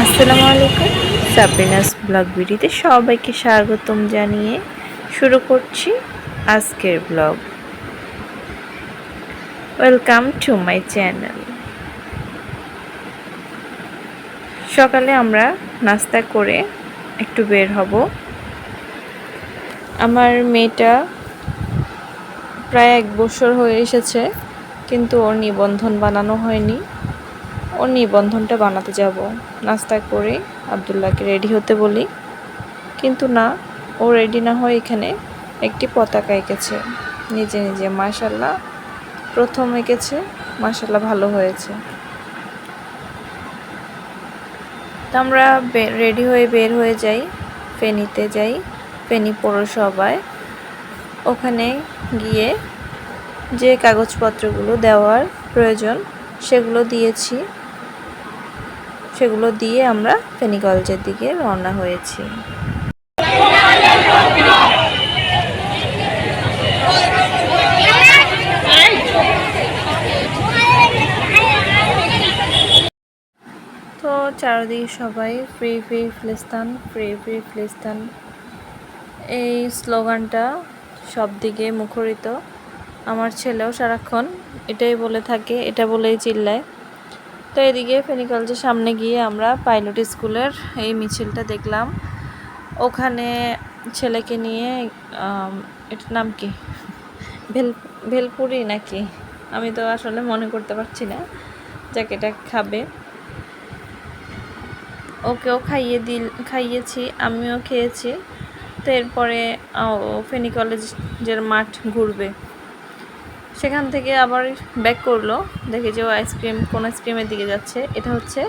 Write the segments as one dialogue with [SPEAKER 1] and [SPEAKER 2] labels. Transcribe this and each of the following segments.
[SPEAKER 1] আসসালামু আলাইকুম। Sabinus blog ভিডিওতে সবাইকে স্বাগতম জানিয়ে শুরু করছি আজকের vlog. Welcome to my channel সকালে আমরা নাস্তা করে একটু বের হব। আমার মেয়েটা প্রায় এক বছর হয়ে এসেছে, কিন্তু ওর নিবন্ধন বানানো হয়নি। ওর নিবন্ধনটা বানাতে যাব। নাস্তা করে আবদুল্লাহকে রেডি হতে বলি। কিন্তু না, ও রেডি না হয়ে এখানে একটি পতাকা এঁকেছে। নিজে নিজে, মাশাল্লাহ, প্রথম এঁকেছে, মাশাল্লাহ ভালো হয়েছে। তো আমরা রেডি হয়ে বের হয়ে যাই, ফেনীতে যাই, ফেনী পৌরসভায়। ওখানে গিয়ে যে কাগজপত্রগুলো দেওয়ার প্রয়োজন, সেগুলো দিয়েছি। সেগুলো দিয়ে আমরা ফেনী কলেজের দিকে রওনা হয়েছি তো চারদিকে সবাই, ফ্রি ফ্রি ফিলিস্তান, ফ্রি ফ্রি ফিলিস্তান। এই স্লোগানটা সব দিকে মুখরিত। আমার ছেলেও সারাক্ষণ এটাই বলে থাকে, এটা বলেই চিল্লায়। তো এদিকে ফেনী কলেজের সামনে গিয়ে আমরা পাইলট স্কুলের এই মিছিলটা দেখলাম। ওখানে ছেলেকে নিয়ে এটার নাম কি? ভেল, ভেলপুরি নাকি? আমি তো আসলে মনে করতে পারছি না। যাকে, এটা খাবে। ওকেও খাইয়ে দিল, খাইয়েছি, আমিও খেয়েছি। তো এরপরে ফেনী কলেজের মাঠ ঘুরবে। সেখান থেকে আবার ব্যাক করল। দেখে যে ও আইসক্রিম কোন আইসক্রিমের দিকে যাচ্ছে। এটা হচ্ছে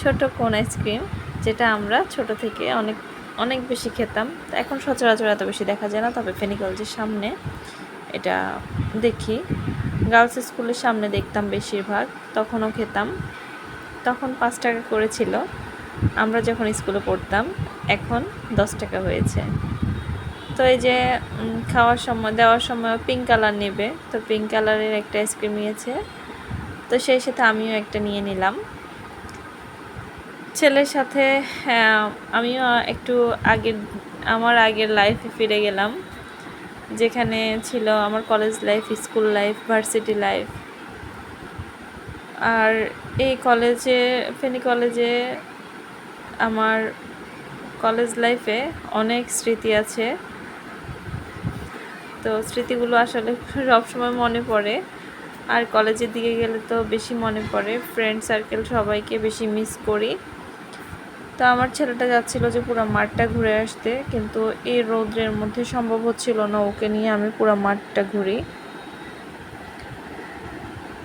[SPEAKER 1] ছোট কোন আইসক্রিম যেটা আমরা ছোট থেকে অনেক অনেক বেশি খেতাম। তো এখন সচরাচর এত বেশি দেখা যায় না, তবে ফেনী কলেজের সামনে এটা দেখি। গার্লস স্কুলের সামনে দেখতাম বেশিরভাগ, তখনও খেতাম। তখন পাঁচ টাকা করেছিল আমরা যখন স্কুলে পড়তাম, এখন দশ টাকা হয়েছে। তো এই যে খাওয়ার সময়, দেওয়ার সময় পিঙ্ক কালার নেবে। তো পিঙ্ক কালারের একটা আইসক্রিম নিয়েছে। তো সেই সাথে আমিও একটা নিয়ে নিলাম। ছেলের সাথে আমিও একটু আগের, আমার আগের লাইফে ফিরে গেলাম। যেখানে ছিল আমার college life school life varsity life আর এই কলেজে ফেনী কলেজে আমার কলেজ লাইফে অনেক স্মৃতি আছে। তো স্মৃতিগুলো আসলে সবসময় মনে পড়ে। আর কলেজের দিকে গেলে তো বেশি মনে পড়ে। ফ্রেন্ড সার্কেল সবাইকে বেশি মিস করি। তো আমার ছেলেটা যাচ্ছিল যে পুরো মাঠটা ঘুরে আসতে। কিন্তু এই রৌদ্রের মধ্যে সম্ভব হচ্ছিল না ওকে নিয়ে আমি পুরো মাঠটা ঘুরি।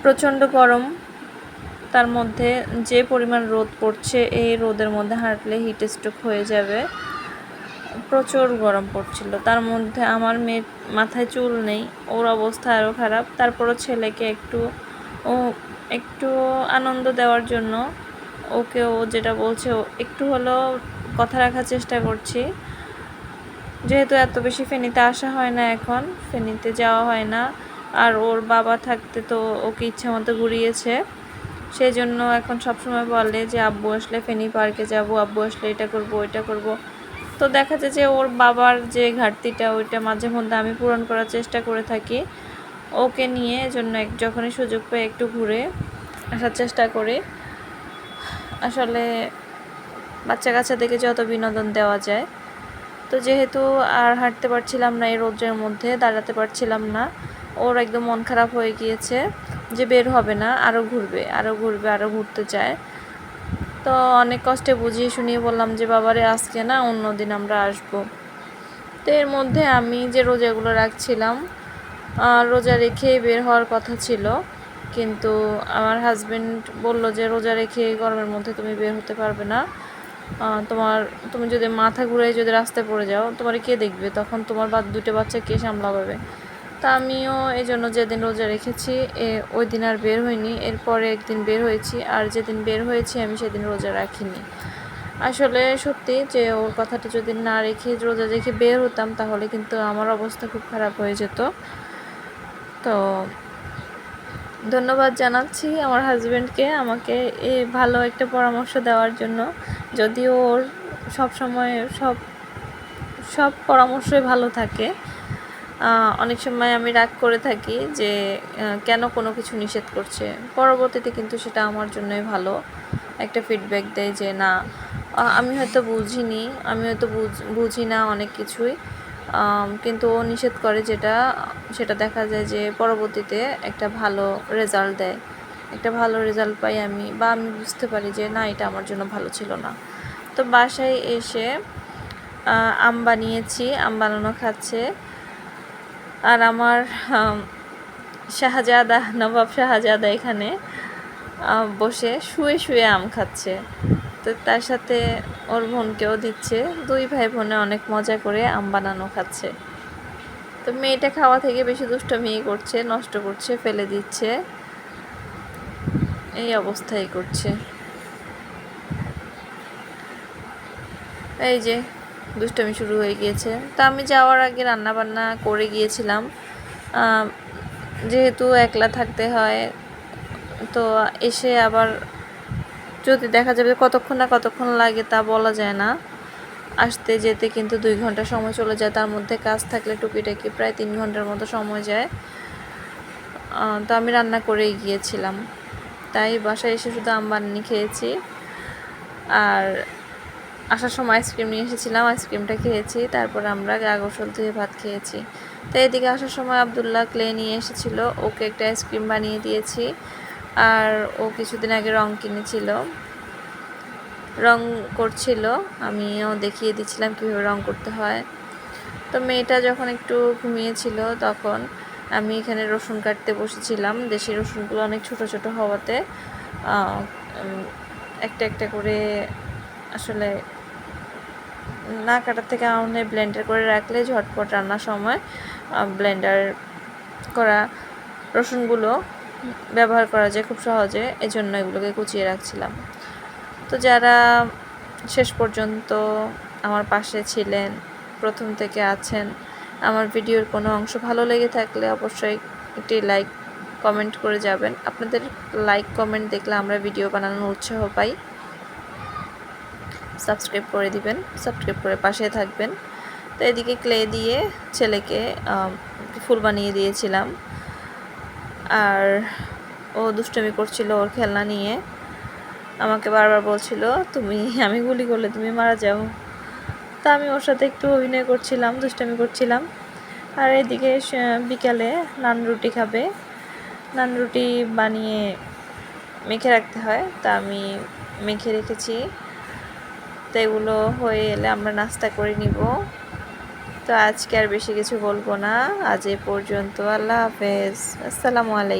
[SPEAKER 1] প্রচণ্ড গরম। তার মধ্যে যে পরিমাণ রোদ পড়ছে, এই রোদের মধ্যে হাঁটলে হিট স্ট্রোক হয়ে যাবে। প্রচুর গরম পড়ছিল। তার মধ্যে আমার মেয়ের মাথায় চুল নেই, ওর অবস্থা আরও খারাপ। তারপরও ছেলেকে একটু, ও একটু আনন্দ দেওয়ার জন্য ওকে ও যেটা বলছে একটু হলেও কথা রাখার চেষ্টা করছি। যেহেতু এত বেশি ফেনীতে আসা হয় না এখন, ফেনীতে যাওয়া হয় না। আর ওর বাবা থাকতে তো ওকে ইচ্ছে মতো ঘুরিয়েছে। সেই জন্য এখন সবসময় বলে যে, আব্বু আসলে ফেনী পার্কে যাব, আব্বু আসলে এটা করব, ওইটা করব। তো দেখা যায় যে, ওর বাবার যে ঘাটতিটা, ওইটা মাঝে মধ্যে আমি পূরণ করার চেষ্টা করে থাকি। ওকে নিয়ে জন্য এক, যখনই সুযোগ পাই একটু ঘুরে আসার চেষ্টা করি। আসলে বাচ্চা কাচ্চাদেরকে যত বিনোদন দেওয়া যায়। তো যেহেতু আর হাঁটতে পারছিলাম না এই রোদ্রের মধ্যে, দাঁড়াতে পারছিলাম না, ওর একদম মন খারাপ হয়ে গিয়েছে। যে বের হবে না আরও ঘুরবে আরও ঘুরবে আরও ঘুরতে চায়। তো অনেক কষ্টে বুঝিয়ে শুনিয়ে বললাম যে, বাবারে, আজকে না অন্য দিন আমরা আসব। তো এর মধ্যে আমি যে রোজাগুলো রাখছিলাম রোজা রেখেই বের হওয়ার কথা ছিল। কিন্তু আমার হাজবেন্ড বলল যে, রোজা রেখে গরমের মধ্যে তুমি বের হতে পারবে না। তোমার, তুমি যদি মাথা ঘুরে যদি রাস্তায় পড়ে যাও, তোমার কে দেখবে? তখন তোমার বা দুটো বাচ্চা কে সামলাবে? তা আমিও এই জন্য যেদিন রোজা রেখেছি ওই দিন আর বের হইনি। এরপরে একদিন বের হয়েছি, আর যেদিন বের হয়েছি আমি সেদিন রোজা রাখিনি। আসলে সত্যি যে ওর কথাটা যদি না রেখে রোজা রেখে বের হতাম, তাহলে কিন্তু আমার অবস্থা খুব খারাপ হয়ে যেত। তো ধন্যবাদ জানাচ্ছি আমার হাজব্যান্ডকে আমাকে এ ভালো একটা পরামর্শ দেওয়ার জন্য। যদিও ওর সব সময় সব সব পরামর্শই ভালো থাকে। অনেক সময় আমি রাগ করে থাকি যে কেন কোনো কিছু নিষেধ করছে। পরবর্তীতে কিন্তু সেটা আমার জন্যই ভালো। একটা ফিডব্যাক দেয় যে, না আমি হয়তো বুঝিনি, আমি হয়তো বুঝ- না অনেক কিছুই। কিন্তু ও নিষেধ করে যেটা, সেটা দেখা যায় যে, পরবর্তীতে একটা ভালো রেজাল্ট দেয়। একটা ভালো রেজাল্ট পাই আমি বা আমি বুঝতে পারি যে, না, এটা আমার জন্য ভালো ছিল না। তো বাসায় এসে আম বানিয়েছি, আম বানানো খাচ্ছে। আর আমার আম, শাহজাদা নবাব শাহজাদা এখানে বসে শুয়ে শুয়ে আম খাচ্ছে। তো তার সাথে ওর বোনকেও দিচ্ছে। দুই ভাই বোনে অনেক মজা করে আম বানানো খাচ্ছে। তো মেয়েটা খাওয়া থেকে বেশি দুষ্টমি করছে নষ্ট করছে ফেলে দিচ্ছে। এই অবস্থাই করছে। এই যে দুষ্টমি শুরু হয়ে গিয়েছে। তা আমি যাওয়ার আগে রান্না বান্না করে গিয়েছিলাম। যেহেতু একলা থাকতে হয়, তো এসে আবার যদি দেখা যাবে কতক্ষণ না কতক্ষণ লাগে তা বলা যায় না। আসতে যেতে কিন্তু দুই ঘণ্টা সময় চলে যায়। তার মধ্যে কাজ থাকলে টুকিটাকি প্রায় তিন ঘণ্টার মতো সময় যায়। তো আমি রান্না করেই গিয়েছিলাম। তাই বাসায় এসে শুধু আম খেয়েছি। আর আসার সময় আইসক্রিম নিয়ে এসেছিলাম, আইসক্রিমটা খেয়েছি, তারপর আমরা গা গোসল ধুয়ে ভাত খেয়েছি। তো এদিকে আসার সময় আবদুল্লাহ ক্লে নিয়ে এসেছিল, ওকে একটা আইসক্রিম বানিয়ে দিয়েছি, আর ও কিছুদিন আগে রং কিনেছিল। রং করছিল, আমিও দেখিয়ে দিচ্ছিলাম কীভাবে রং করতে হয়। তো মেয়েটা যখন একটু ঘুমিয়েছিল তখন আমি এখানে রসুন কাটতে বসেছিলাম, দেশি রসুনগুলো অনেক ছোট ছোট হওয়াতে একটা একটা করে আসলে না কাটার থেকে আমাদের ব্লেন্ডার করে রাখলে ঝটপট রান্নার সময় ব্লেন্ডার করা রসুনগুলো ব্যবহার করা যায় খুব সহজে, এজন্য এগুলোকে কুচিয়ে রাখছিলাম। তো যারা শেষ পর্যন্ত আমার পাশে ছিলেন, প্রথম থেকে আছেন, আমার ভিডিওর কোনো অংশ ভালো লেগে থাকলে অবশ্যই একটি লাইক কমেন্ট করে যাবেন। আপনাদের লাইক কমেন্ট দেখলে আমরা ভিডিও বানানোর উৎসাহ পাই। সাবস্ক্রাইব করে দিবেন, সাবস্ক্রাইব করে পাশে থাকবেন। তো এদিকে ক্লে দিয়ে ছেলেকে ফুল বানিয়ে দিয়েছিলাম। আর ও দুষ্টমি করছিল ওর খেলনা নিয়ে। আমাকে বারবার বলছিল, তুমি, আমি গুলি করলে তুমি মারা যাও। তা আমি ওর সাথে একটু অভিনয় করছিলাম, দুষ্টামি করছিলাম। আর এদিকে বিকালে নান রুটি খাবে। নান রুটি বানিয়ে মেখে রাখতে হয়। তা আমি মেখে রেখেছি। তো এগুলো হয়ে এলে আমরা নাস্তা করে নিব। তো আজকে আর বেশি কিছু বলব না। আজ এ পর্যন্ত। আল্লাহ হাফেজ। আসসালামু আলাইকুম।